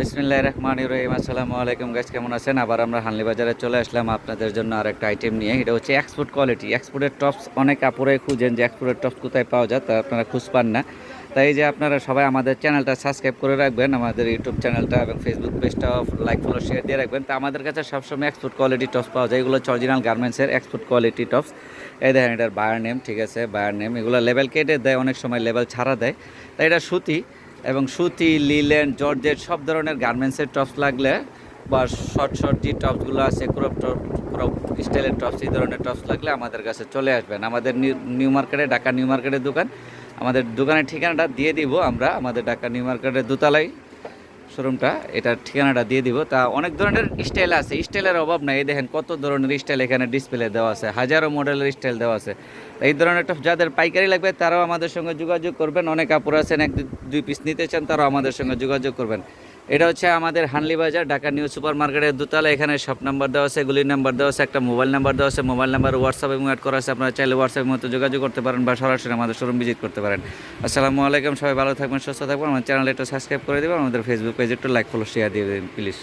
বিসমিল্লাহ রহমান রহিম। আসসালামু আলাইকুম গাছ কেমন আছেন? আবার আমরা হানলি বাজারে চলে আসলাম আপনাদের জন্য আর একটা আইটেম নিয়ে। এটা হচ্ছে এক্সপোর্ট কোয়ালিটি এক্সপোর্টের টপস অনেক আপুরাই খুঁজেন যে এক্সপোর্টের টপস কোথায় পাওয়া যায়, তা আপনারা খুঁজ পান না। তাই যে আপনারা সবাই আমাদের চ্যানেলটা সাবস্ক্রাইব করে রাখবেন, আমাদের ইউটিউব চ্যানেলটা এবং ফেসবুক পেজটা লাইক ফলো শেয়ার দিয়ে রাখবেন। তা আমাদের কাছে সবসময় এক্সপোর্ট কোয়ালিটি টপস পাওয়া যায়। এগুলো হচ্ছে অরিজিনাল গার্মেন্টসের এক্সপোর্ট কোয়ালিটি টপস এই দেখেন, এটার বায়ার নেম ঠিক আছে বায়ার নেম এগুলো লেভেল কেটে দেয়, অনেক সময় লেভেল ছাড়া দেয়। তাই এটা সুতি। এবং সুতি, লিলেন, জর্জেট, সব ধরনের গার্মেন্টসের টপস লাগলে বা শর্ট শর্ট যে টপসগুলো আছে ক্রপ টপ ক্রপ স্টাইলের টপস এই ধরনের টপস লাগলে আমাদের কাছে চলে আসবেন। আমাদের নিউ মার্কেটে ঢাকা নিউ মার্কেটের দোকান। আমাদের দোকানের ঠিকানাটা দিয়ে দিব আমরা। আমাদের ঢাকা নিউ মার্কেটের দোতলায়। শোরুমটা এটার ঠিকানাটা দিয়ে দিব। তা অনেক ধরনের স্টাইল আছে স্টাইলের অভাব নাই। এই দেখেন কত ধরনের স্টাইল এখানে ডিসপ্লে দেওয়া আছে, হাজারো মডেলের স্টাইল দেওয়া আছে। এই ধরনের একটা যাদের পাইকারি লাগবে, তারাও আমাদের সঙ্গে যোগাযোগ করবেন। অনেক কাপড় আছেন, এক দুই পিস নিতে চান, তারাও আমাদের সঙ্গে যোগাযোগ করবেন। এটা হচ্ছে আমাদের হানলি বাজার, ঢাকা নিউ সুপার মার্কেটের দুতলা। এখানে শপ নাম্বার দেওয়া আছে, গুলির নাম্বার দেওয়া আছে, একটা মোবাইল নাম্বার দেওয়া আছে। মোবাইল নাম্বার হোয়াটসঅ্যাপ এবং অ্যাড করা আছে। আপনারা চাইলে হোয়াটসঅ্যাপের মতো যোগাযোগ করতে পারেন বা সরাসরি আমাদের শোরুম ভিজিট করতে পারেন। আসসালামু আলাইকুম, সবাই ভালো থাকবেন, সুস্থ থাকবেন। আমার চ্যানেলে একটু সাবস্ক্রাইব করে দেবেন, আমাদের ফেসবুক পেজে একটু লাইক ফলো শেয়ার দিয়ে দেবেন প্লিজ